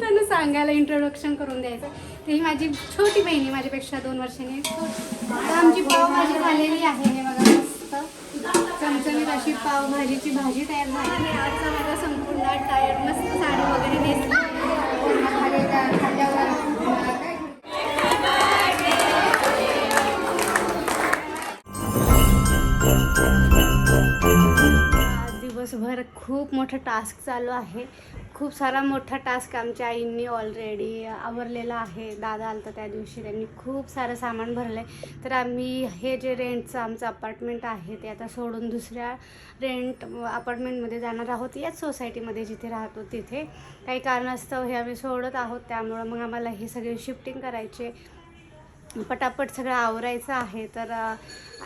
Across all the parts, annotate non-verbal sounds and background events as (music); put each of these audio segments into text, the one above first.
त्यांना सांगायला इंट्रोडक्शन करून द्यायचं. तर ही माझी छोटी बहिणी माझ्यापेक्षा दोन वर्षांनी आमची पावभाजी झालेली आहे हे बघा मस्त. चमचमीत अशी पावभाजीची भाजी तयार झाली. आजचा माझा संपूर्ण टायर मस्त साडी वगैरे नेसली. खाली आज दिवसभर खूप मोठं टास्क चालू आहे. खूप सारा मोठा टास्क आमच्या आईंनी ऑलरेडी आवरलेला आहे. दादा आलता त्या दिवशी त्यांनी खूप सारं सामान भरलं आहे तर आम्ही हे जे रेंटचं आमचं अपार्टमेंट आहे ते आता सोडून दुसऱ्या रेंट अपार्टमेंटमध्ये जाणार आहोत. याच सोसायटीमध्ये जिथे राहतो तिथे. काही कारणास्तव हे आम्ही सोडत आहोत. त्यामुळं मग आम्हाला हे सगळे शिफ्टिंग करायचे. पटापट सगळं आवरायचं आहे तर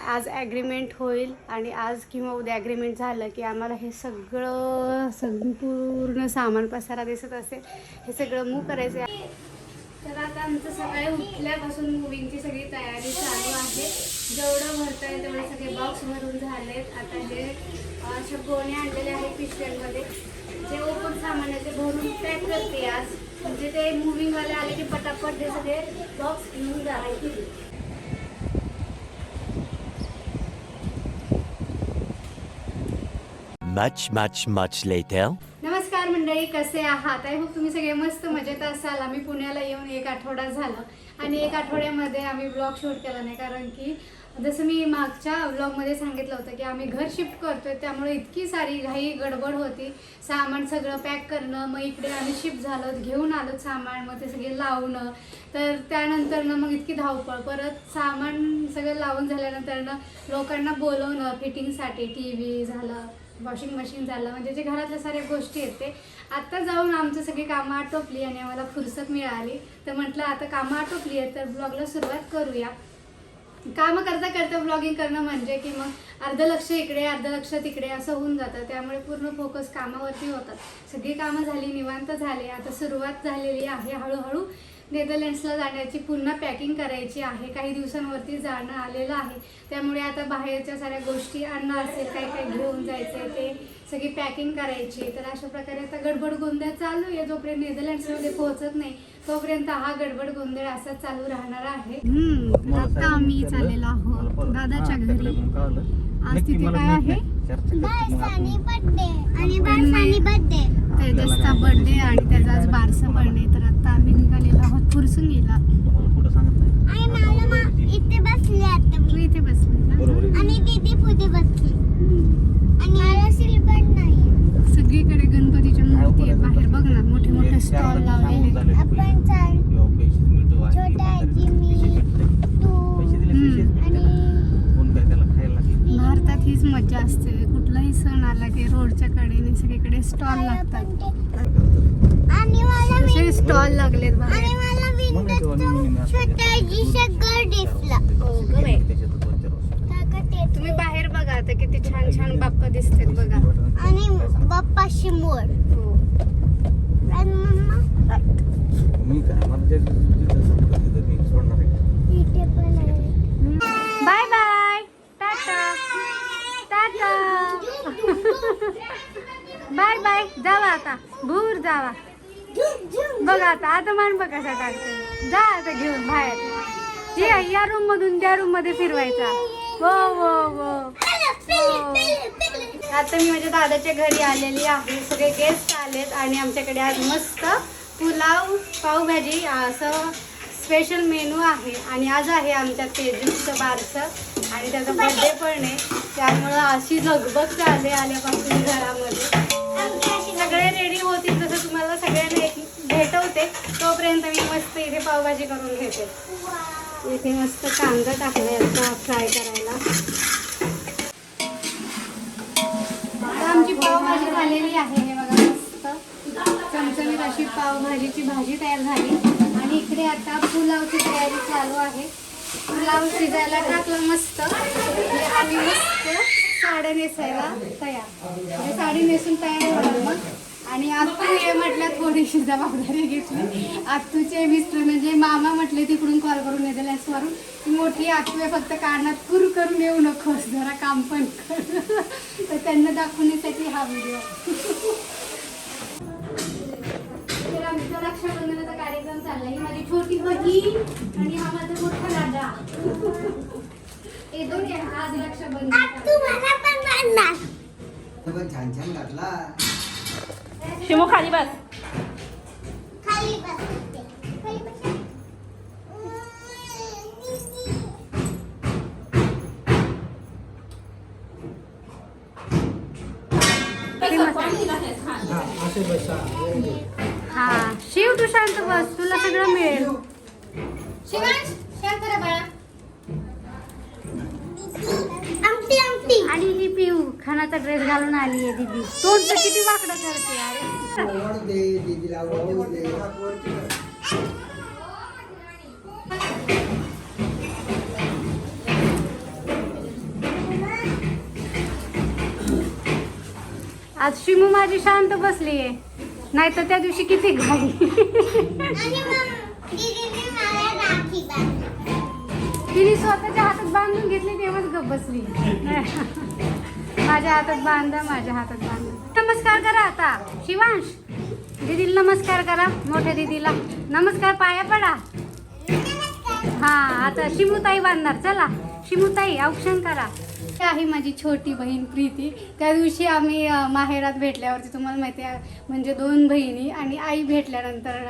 आज ॲग्रीमेंट होईल आणि आज किंवा उद्या ॲग्रीमेंट झालं की आम्हाला हे सगळं संपूर्ण सामान पसारा दिसत असेल हे सगळं मूव करायचं आहे. तर आता आमचं सकाळी उठल्यापासून मुव्हिंगची सगळी तयारी चालू आहे. जेवढं भरता येईल तेवढे सगळे बॉक्स भरून झालेत. आता हे अशा गोण्या आणलेल्या आहेत पिशव्यांमध्ये जे ओपन सामान आहे ते भरून पॅक करते आज. म्हणजे ते मुव्हिंगवाले आले की पटापट ते सगळे बॉक्स घेऊन जायचे. Much, much, much later. नमस्कार मंडळी कसे आहात? आय होप तुम्ही सगळे मस्त मजेत असाल. आम्ही पुण्याला येऊन एक आठवडा झाला. आणि एक आठवड्यामध्ये आम्ही ब्लॉग शूट केला नाही कारण की जसं मी मागच्या ब्लॉगमध्ये सांगितलं होतं की आम्ही घर शिफ्ट करतोय त्यामुळे इतकी सारी घाई गडबड होती. सामान सगळं पॅक करणं मग इकडे आम्ही शिफ्ट झालो घेऊन आलो सामान मग ते सगळे लावणं. तर त्यानंतरनं मग इतकी धावपळ परत सामान सगळं लावून झाल्यानंतरनं लोकांना बोलवणं फिटिंगसाठी टी व्ही झालं वॉशिंग मशीन झालं म्हणजे जे घरातल्या साऱ्या गोष्टी आहेत ते. आत्ता जाऊन आमचं सगळी कामं आटोपली आणि आम्हाला फुरसत मिळाली. तर म्हटलं आता कामं आटोपली आहेत तर ब्लॉगला सुरुवात करूया. कामं करता करता ब्लॉगिंग करणं म्हणजे की मग अर्ध लक्ष इकडे अर्ध लक्ष तिकडे असं होऊन जातं. त्यामुळे पूर्ण फोकस कामावरती होतात. सगळी कामं झाली निवांत झाली. आता सुरुवात झालेली आहे हळूहळू. नेदरलँड्सला जाण्याची पुन्हा पॅकिंग करायची आहे. काही दिवसांवरती जाणं आलेलं आहे. त्यामुळे आता बाहेरच्या साऱ्या गोष्टी आणणं असेल काही काही घेऊन जायचं ते सगळी पॅकिंग करायची. तर अशा प्रकारे आता गडबड गोंधळ चालू आहे. जोपर्यंत नेदरलँड्समध्ये पोहोचत नाही तोपर्यंत हा गडबड गोंधळ असाच चालू राहणार आहे. आता आम्ही चाललेलो आहोत. दादाच्या घरी. आज तिथे काय आहे? बारसानी बर्थडे आणि बारसानी बर्थडे तेजसचा बर्थडे आणि त्याचा आज बारसा पण आहे तर निघालेलो आहोत फुरसुंगीला आणि मला मा- इथे बसले आता तू मी इथे बसली ना आणि दीदी पुढे बसली आणि मला सिल्वर नाही सगळीकडे गणपतीच्या मूर्ती आहेत बाहेर बघ ना मोठे मोठे स्टॉल लावलेले आपण चाल छोटा आजी मी तू आणि हीच मजा असते कुठलाही सण आला की रोडच्या कडेने सगळीकडे स्टॉल मला लागतात मला तसे स्टॉल लागलेत मला हो तुम्ही बाहेर बघा आता किती छान छान बाप्पा दिसतात बघा आणि बाप्पाशी मोर हो आणि मम्मा इथे पण आहे bye bye tata tata bye bye जावा आता. भूर जावा. बघा आता आता मान बघा कसा टाकतो जा आता घेऊन बाहेर. ये या रूम मधून त्या रूममध्ये फिरवायचा. हो, हो हो हो. आता मी माझ्या दादाच्या घरी आलेली आहे. सगळे गेस्ट आलेत आणि आमच्याकडे आज मस्त पुलाव पावभाजी असं स्पेशल मेनू आहे. आणि आज आहे आमच्या तेजूचं बारसं. आणि त्याचा बर्थडे पण आहे. त्यामुळं अशी झगबग चालली आल्यापासून घरामध्ये. सगळे रेडी होतील तसं तुम्हाला सगळ्यांना एक भेटवते. तोपर्यंत मी मस्त इथे पावभाजी करून घेते. इथे मस्त कांदा टाकलाय आता फ्राय करायला. आता आमची पावभाजी झालेली आहे. हे बघा मस्त. चमचमीत अशी पावभाजीची भाजी तयार झाली. आणि इकडे आता पुलावची तयारी चालू आहे. पुलाव शिजायला टाकलं मस्त. आम्ही मस्त साड्या नेसायला तयार. म्हणजे साडी नेसून तयार होणार मग. आणि आत्तू ये म्हटलं थोडीशी जबाबदारी घेतली. आत्तूचे मिस्टर म्हणजे मामा म्हटले तिकडून कॉल करून येते लॅसवरून ती मोठी आत्तू आहे फक्त कानात कुर करून येऊ नकोस जरा काम पण कर. (laughs) तर त्यांना दाखवण्यासाठी हा व्हिडिओ तर ही माझी छोटी बहीण आणि हा माझा मोठा दादा. हे दोन्ही आज रक्षाबंधन तू मला पण बांधणार तो पण छान छान घातला शिमू खाली बस खाली बसते खाली बस हा शिव तू शांत बस तुला सगळं मिळेल शिवांश शांत राहा बाळा आणि ही पिऊ खानाचा ड्रेस घालून आली आहे दीदी. तोंड तर किती वाकडं करते अरे. आज शिमू माझी शांत बसली आहे. नाही तर त्या दिवशी किती घाई. तिने स्वतःच्या हातात बांधून घेतली तेव्हाच गप बसली. माझ्या हातात बांधा माझ्या हातात बांधा. नमस्कार करा आता शिवांश. दीदीला नमस्कार करा मोठ्या दीदीला. नमस्कार पाया पडा. हा आता शिमुताई बांधणार. चला शिमुताई औक्षण करा. आहे माझी छोटी बहीण प्रीती. त्या दिवशी आम्ही माहेरात भेटल्यावरती तुम्हाला माहिती आहे म्हणजे दोन बहिणी आणि आई भेटल्यानंतर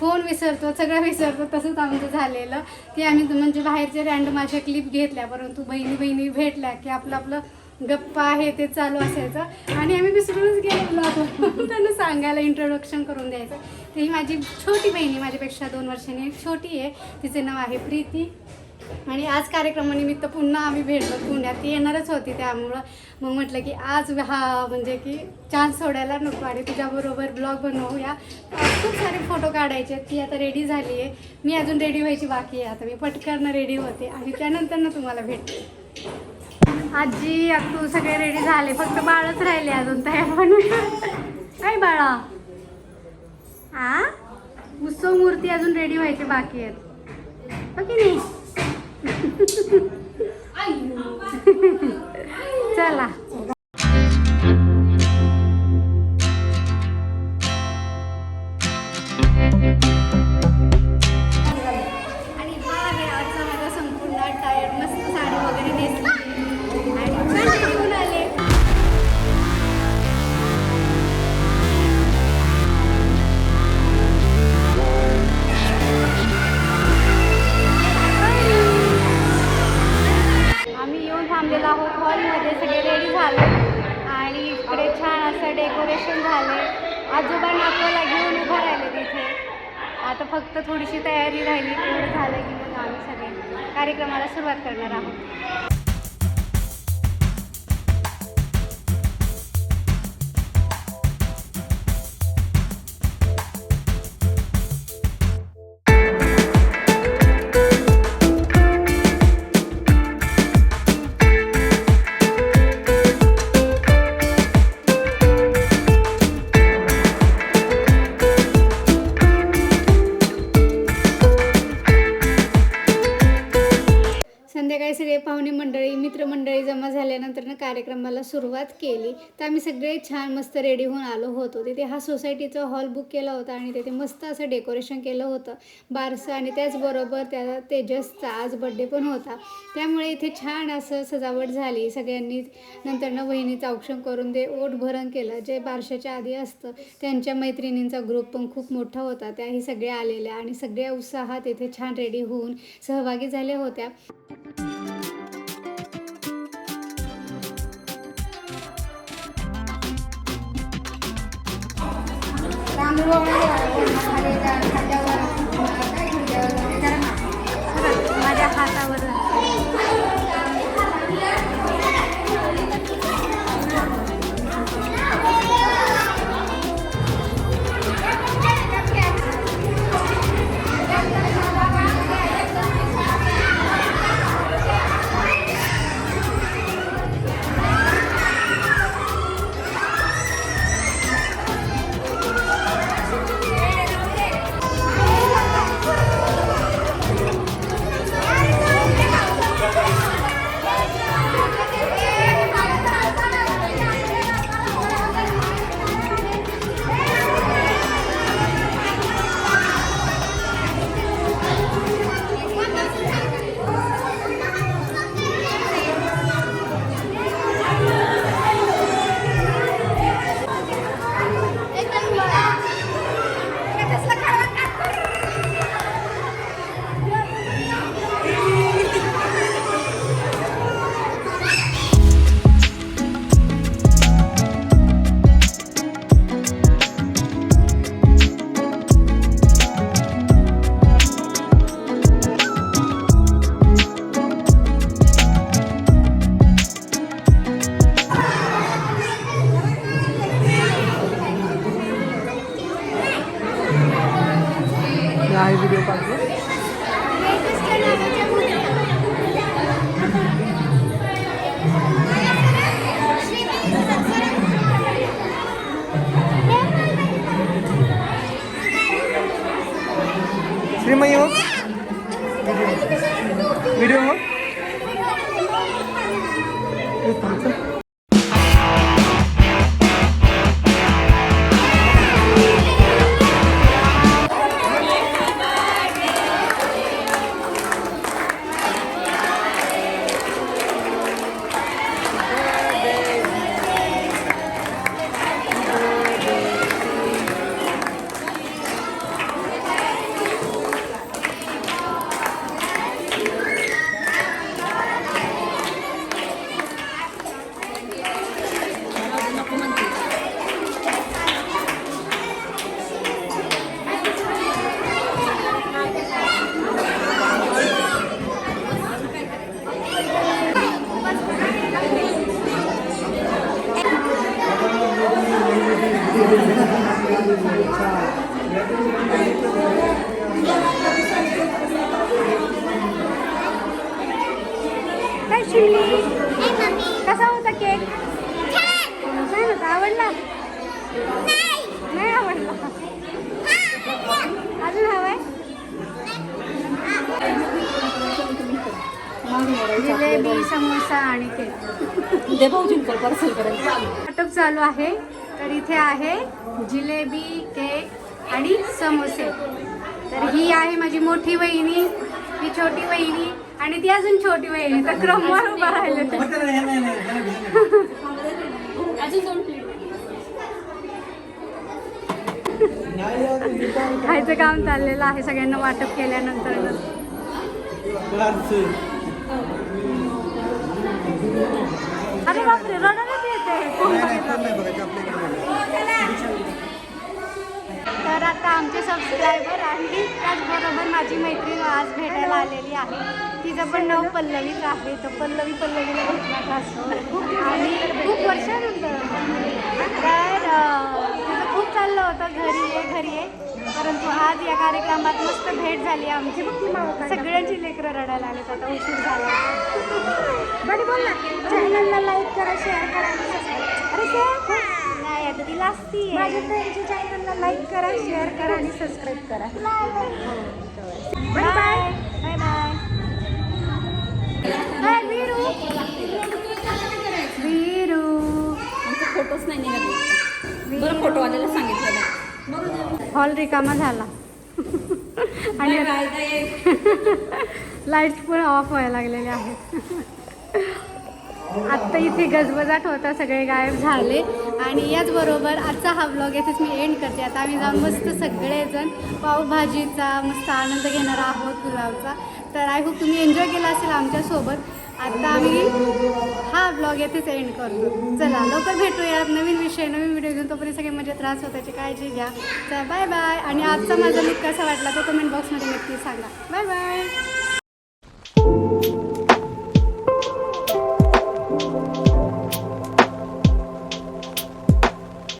फोन विसरतो सगळं विसरतो तसंच आमचं झालेलं. की आम्ही म्हणजे बाहेरचे रँडम अशा क्लिप घेतल्या परंतु बहिणी बहिणी भेटल्या की आपलं आपलं गप्पा आहे ते चालू असायचं. आणि आम्ही विसरूनच गेलो होतो. (laughs) त्यांना सांगायला इंट्रोडक्शन करून द्यायचं. तर ही माझी छोटी बहिणी माझ्यापेक्षा दोन वर्षांनी छोटी आहे. तिचे नाव आहे प्रीती. आणि आज कार्यक्रमानिमित्त पुन्हा आम्ही भेटलो. पुण्यात ती येणारच होती त्यामुळं. मग म्हटलं की आज हा म्हणजे की चान्स सोडायला नको आणि तुझ्याबरोबर ब्लॉग बनवूया. खूप सारे फोटो काढायचे आहेत. ती आता रेडी झाली आहे. मी अजून रेडी व्हायची बाकी आहे. आता मी पटकन रेडी होते आणि त्यानंतर ना तुम्हाला भेटते. आजी तू सगळे रेडी झाले. फक्त बाळच राहिले अजून. तयार पण काय बाळा? हा उत्सव मूर्ती अजून रेडी व्हायचे बाकी आहेत. ओके की नाही? (laughs) चला आणि (laughs) संध्याकाळी सगळे पाहुणे मंडळी मित्रमंडळी जमा झाल्यानंतरनं कार्यक्रमाला सुरुवात केली. तर आम्ही सगळे छान मस्त रेडी होऊन आलो होतो. तिथे हा सोसायटीचा हॉल बुक केला होता आणि तिथे मस्त असं डेकोरेशन केलं होतं. बारसं आणि त्याचबरोबर त्या तेजसचा आज बड्डे पण होता. त्यामुळे इथे छान असं सजावट झाली. सगळ्यांनी नंतरनं वहिनीचं औक्षण करून ते ओट भरण केलं. जे बारशाच्या आधी असतं त्यांच्या मैत्रिणींचा ग्रुप पण खूप मोठा होता. त्याही सगळ्या आलेल्या आणि सगळ्या उत्साहात इथे छान रेडी होऊन सहभागी झाल्या होत्या. माझ्या जिलेबी समोसा आणि केक पार्सल करायला वाटप चालू आहे. तर इथे आहे जिलेबी केक आणि समोसे. तर ही आहे माझी मोठी वहिनी ही छोटी वहिनी आणि ती अजून छोटी वहिनी. तर क्रमवर उभा राहिले ते. अजून दोन प्लेट खायचं काम चाललेलं आहे. सगळ्यांना वाटप केल्यानंतर. अरे बापरे रडायलाच येते. तर आता आमचे सबस्क्रायबर आणि त्याचबरोबर माझी मैत्रीण आज भेटायला आलेली आहे. तिचं पण नाव पल्लवीच आहे. तर पल्लवी पल्लवीला भेटण्याचा असतो आणि खूप वर्षानंतर. तर तिचं खूप चाललं होतं घरी ये घरी ये. परंतु आज या कार्यक्रमात मस्त भेट झाली आमची. सगळ्यांची लेकरं रडायला आलेत आता उशीर झाला. बडी बोल ना. चॅनलला लाईक करा शेअर करा अरे नाही आता तिला असती माझ्या फ्रेंडच्या चॅनलला लाईक करा शेअर करा आणि सबस्क्राईब करा. Bye bye bye bye bye Veeru Veeru आमचे फोटोच नाही निघाले बरं फोटोवाल्याला सांगितलं नाही. हॉल रिकामा झाला. आणि लाईट्स पण ऑफ व्हायला लागलेले आहेत. आत्ता इथे गजबजाट होता सगळे गायब झाले. आणि याचबरोबर आजचा हा ब्लॉग येथेच मी एंड करते. आता आम्ही जाऊन मस्त सगळेजण पावभाजीचा मस्त आनंद घेणार आहोत पुलावचा. तर आय होप तुम्ही एन्जॉय केला असेल आमच्यासोबत. आता आम्ही हा ब्लॉग येथेच एंड करतो. चला लवकर भेटूयात. नवीन विषय नवीन व्हिडिओ घेऊन तोपर्यंत सगळे म्हणजे त्रास होताची काळजी घ्या. चला बाय बाय आणि आजचा माझा लुक कसा वाटला तो कमेंट बॉक्समध्ये नक्की सांगा. Bye bye